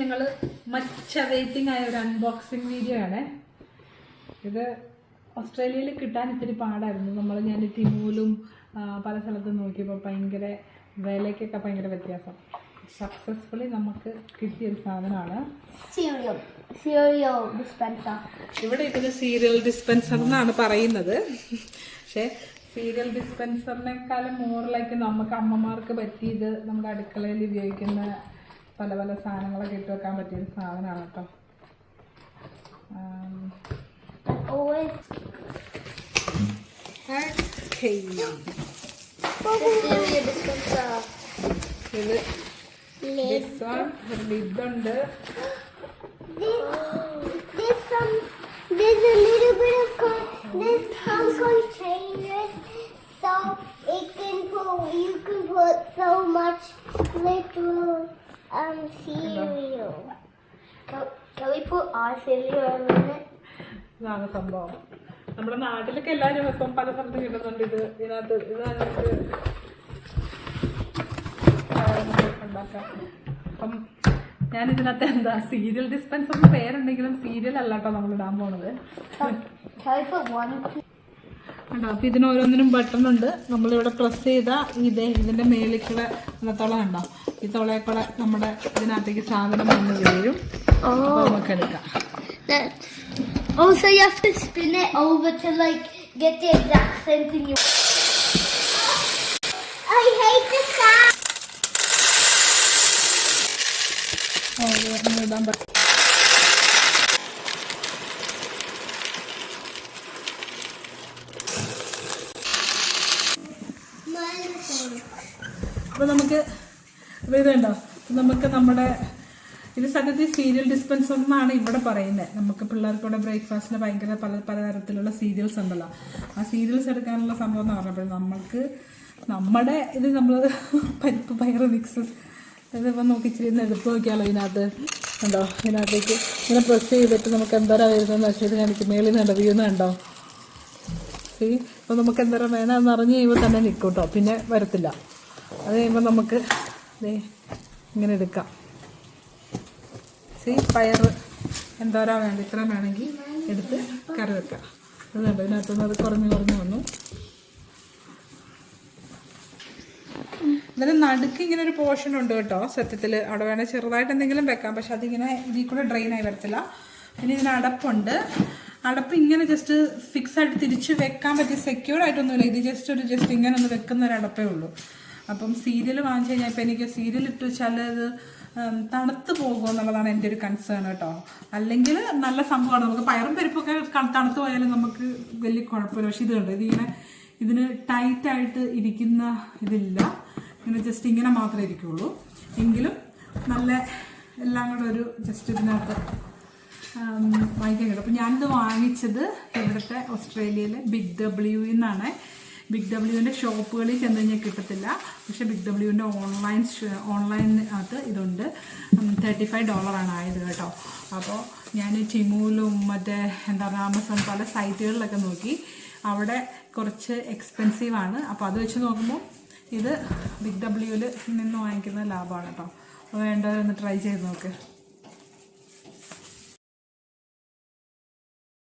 ഞങ്ങൾ മച്ച വെയിറ്റിംഗ് ആയ ഒരു അൺബോക്സിങ് വീഡിയോ ആണ്. ഇത് ഓസ്ട്രേലിയയിൽ കിട്ടാൻ ഇത്തിരി പാടായിരുന്നു. നമ്മൾ ഞാൻ തിമൂലും പല സ്ഥലത്തും നോക്കിയപ്പോൾ ഭയങ്കര വിലയ്ക്കൊക്കെ ഭയങ്കര വ്യത്യാസം. സക്സസ്ഫുള്ളി നമുക്ക് കിട്ടിയ ഒരു സാധനമാണ്. ഡിസ്പെൻസർ ഇവിടെ ഇതിന് സീരിയൽ ഡിസ്പെൻസർ എന്നാണ് പറയുന്നത്. പക്ഷേ സീരിയൽ ഡിസ്പെൻസറിനേക്കാളും മോറിലേക്ക് നമുക്ക് അമ്മമാർക്ക് പറ്റിയത് നമ്മുടെ അടുക്കളയിൽ ഉപയോഗിക്കുന്ന പല പല സാധനങ്ങളൊക്കെ ഇട്ട് വെക്കാൻ പറ്റിയ ഒരു സാധനമാണ് കേട്ടോ little um cereal. Can, can we put our cereal in it? ഇതാണ് സംഭവം. നമ്മുടെ നാട്ടിലൊക്കെ എല്ലാവരും ഇപ്പം പല സ്ഥലത്തും കിട്ടുന്നുണ്ട്. ഇത് ഇതിനകത്ത് ഇതാണ് ഉണ്ടാക്കാം അപ്പം ഞാൻ ഇതിനകത്ത് എന്താ സീരിയൽ ഡിസ്പെൻസറിന് പേരുണ്ടെങ്കിലും സീരിയൽ അല്ല കേട്ടോ നമ്മൾ ഇടാൻ പോണത്. Can, can we put one? കണ്ടോ അപ്പം ഇതിന് ഓരോന്നിനും ബട്ടൺ ഉണ്ട് നമ്മളിവിടെ പ്രസ് ചെയ്താൽ ഇതേ ഇതിന്റെ മേലിക്കുള്ള തുള ഉണ്ടോ ഈ തുളയെ കൂടെ നമ്മുടെ ഇതിനകത്തേക്ക് സാധനം വന്ന് വീഴും അപ്പോൾ നമുക്ക് എടുക്കാം. Oh, so you have to spin it over to like get the exact same thing you. I hate the sound. ഓ, ഇത് ഒന്ന് അപ്പോൾ നമുക്ക് വരുന്നുണ്ടോ നമുക്ക് നമ്മുടെ ഇത് സത്യത്തിൽ സീരിയൽ ഡിസ്പെൻസർ എന്നാണ് ഇവിടെ പറയുന്നത് നമുക്ക് പിള്ളേർക്കൂടെ ബ്രേക്ക്ഫാസ്റ്റിന് ഭയങ്കര പല പലതരത്തിലുള്ള സീരിയൽസ് ഉണ്ടല്ലോ. ആ സീരിയൽസ് എടുക്കാനുള്ള സംഭവം എന്ന് പറഞ്ഞപ്പോൾ നമുക്ക് നമ്മുടെ ഇത് നമ്മൾ പരിപ്പ് ഭയങ്കര മിക്സ് ഇതിപ്പോൾ നോക്കി ഇച്ചിരി ഒന്ന് എടുത്ത് നോക്കിയാലോ ഇതിനകത്ത്. കണ്ടോ? ഇതിനകത്തേക്ക് ഇങ്ങനെ പ്രസ് ചെയ്തിട്ട് നമുക്ക് എന്തോരാ വരുന്നതെന്ന് വെച്ചാൽ കാണിക്കും മേളിൽ നിന്ന് വ്യൂ കണ്ടോ? അപ്പോൾ നമുക്ക് എന്തോരം വേണമെന്ന് അറിഞ്ഞ് കഴിയുമ്പോൾ തന്നെ നിൽക്കും കേട്ടോ പിന്നെ വരത്തില്ല. അത് കഴിയുമ്പോൾ നമുക്ക് ഇങ്ങനെ എടുക്കാം. സീ പയർ എന്തോരാ വേണ്ട? ഇത്ര വേണമെങ്കിൽ എടുത്ത് കറി വെക്കാം. അത് കണ്ടോ? ഇതിനകത്തുനിന്ന് അത് കുറഞ്ഞ് കുറഞ്ഞ് വന്നു. എന്നാലും നടുക്ക് ഇങ്ങനെ ഒരു പോർഷൻ ഉണ്ട് കേട്ടോ സത്യത്തിൽ അവിടെ വേണേൽ ചെറുതായിട്ട് എന്തെങ്കിലും വെക്കാം. പക്ഷെ അതിങ്ങനെ ഇതിൽ കൂടെ ഡ്രെയിൻ ആയി വരത്തില്ല. പിന്നെ ഇതിന് അടപ്പുണ്ട്. അടപ്പ് ഇങ്ങനെ ജസ്റ്റ് ഫിക്സ് ആയിട്ട് തിരിച്ച് വെക്കാൻ പറ്റിയ സെക്യൂർഡ് ആയിട്ടൊന്നുമില്ല. ഇത് ജസ്റ്റ് ഒരു ജസ്റ്റ് ഇങ്ങനെ ഒന്ന് വെക്കുന്ന ഒരു അടപ്പേ ഉള്ളൂ. അപ്പം സീരിയൽ വാങ്ങിച്ചു കഴിഞ്ഞാൽ ഇപ്പം എനിക്ക് സീരിയൽ ഇട്ട് വെച്ചാൽ അത് തണുത്ത് പോകുമോ എന്നുള്ളതാണ് എന്റെ ഒരു കൺസേൺ കേട്ടോ. അല്ലെങ്കിൽ നല്ല സംഭവമാണ്. നമുക്ക് പയറും പരിപ്പൊക്കെ തണുത്ത് പോയാലും നമുക്ക് വലിയ കുഴപ്പമില്ല. പക്ഷെ ഇത് കണ്ടോ? ഇതിങ്ങനെ ഇതിന് ടൈറ്റായിട്ട് ഇരിക്കുന്ന ഇതില്ല. ഇങ്ങനെ ജസ്റ്റ് ഇങ്ങനെ മാത്രമേ ഇരിക്കുള്ളൂ. എങ്കിലും നല്ല എല്ലാം കൂടെ ഒരു ജസ്റ്റ് ഇതിനകത്ത് വാങ്ങിക്കാൻ കിട്ടും അപ്പം ഞാനിത് വാങ്ങിച്ചത് ഇവിടുത്തെ ഓസ്ട്രേലിയയിലെ ബിഗ് ഡബ്ല്യു എന്നാണ്. ബിഗ് ഡബ്ല്യുവിന്റെ ഷോപ്പുകളിൽ ചെന്ന് കഴിഞ്ഞാൽ കിട്ടത്തില്ല. പക്ഷേ ബിഗ് ഡബ്ല്യുവിന്റെ ഓൺലൈൻ ഓൺലൈൻ അകത്ത് ഇതുണ്ട്. തേർട്ടി ഫൈവ് ഡോളറാണ് ആയത് കേട്ടോ. അപ്പോൾ ഞാൻ ടിമൂലും മറ്റേ എന്താ പറയുക ആമസോൺ പല സൈറ്റുകളിലൊക്കെ നോക്കി. അവിടെ കുറച്ച് എക്സ്പെൻസീവാണ് അപ്പോൾ അത് വെച്ച് നോക്കുമ്പോൾ ഇത് ബിഗ് ഡബ്ല്യുവിൽ നിന്ന് വാങ്ങിക്കുന്ന ലാഭമാണ് കേട്ടോ. വേണ്ടവരൊന്ന് ട്രൈ ചെയ്ത് നോക്ക്.